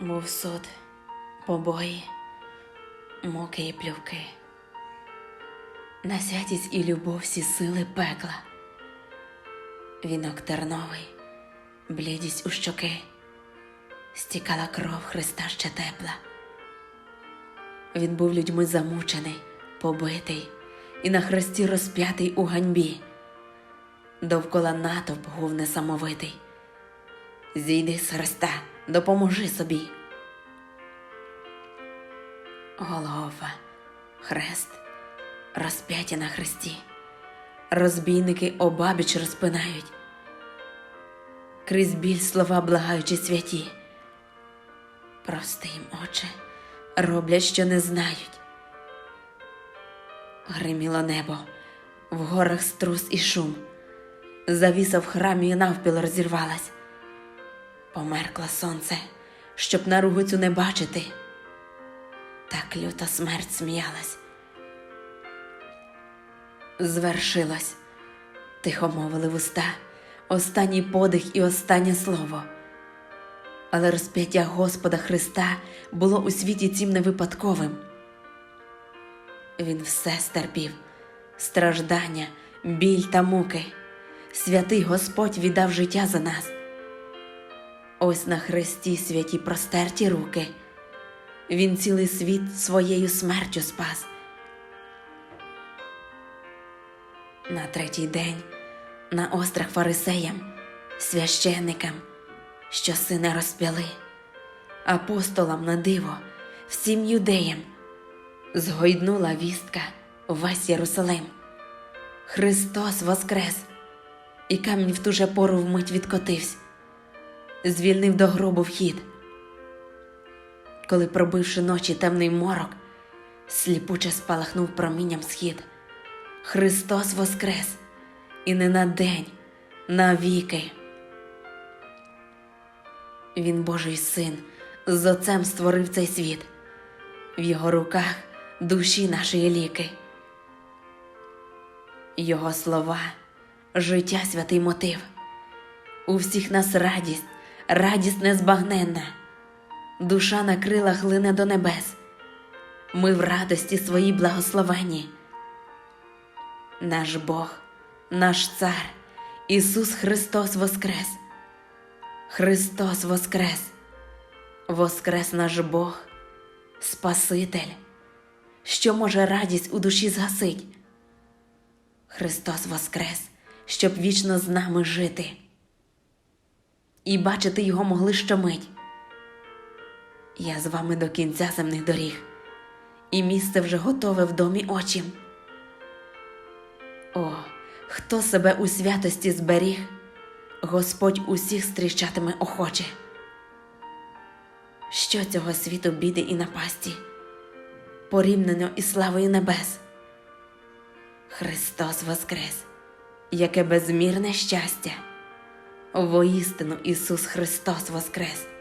Був суд, побої, муки і плювки. На святість і любов всі сили пекла. Вінок терновий, блідість у щоки, стікала кров Христа ще тепла. Він був людьми замучений, побитий і на хресті розп'ятий у ганьбі. Довкола натовп гув несамовитий. Зійди з хреста, допоможи собі. Голгофа, хрест, розп'яття на хресті. Розбійники обабіч розпинають. Крізь біль слова благаючи святі. Прости їм, Отче, роблять, що не знають. Гриміло небо, в горах струс і шум. Завіса в храмі навпіл розірвалась. Померкло сонце, щоб наругу цю не бачити. Так люта смерть сміялась. Звершилось, тихо мовили вуста, останній подих і останнє слово. Але розп'яття Господа Христа було у світі цім не випадковим. Він все стерпів, страждання, біль та муки. Святий Господь віддав життя за нас. Ось на хресті святі простерті руки. Він цілий світ своєю смертю спас. На третій день на острах фарисеям, священникам, що сина розп'яли, апостолам на диво, всім юдеям, згойднула вістка весь Єрусалим. Христос воскрес, і камінь в ту же пору вмить відкотився, звільнив до гробу вхід. Коли, пробивши ночі темний морок, сліпуче спалахнув промінням схід. Христос воскрес, і не на день, на віки. Він Божий син, з Отцем створив цей світ, в його руках душі нашої ліки. Його слова, життя святий мотив. У всіх нас радість, радість незбагненна. Душа на крилах лине до небес. Ми в радості своїй благословенні. Наш Бог, наш Цар, Ісус Христос Воскрес. Христос Воскрес, Воскрес наш Бог, Спаситель, що може радість у душі згасить. Христос Воскрес, щоб вічно з нами жити. І бачити Його могли щомить. Я з вами до кінця земних доріг, і місце вже готове в домі очім. О, хто себе у святості зберіг, Господь усіх зустрічатиме охоче. Що цього світу біди і напасті, порівняно із славою небес? Христос Воскрес, яке безмірне щастя, воістину Ісус Христос Воскрес.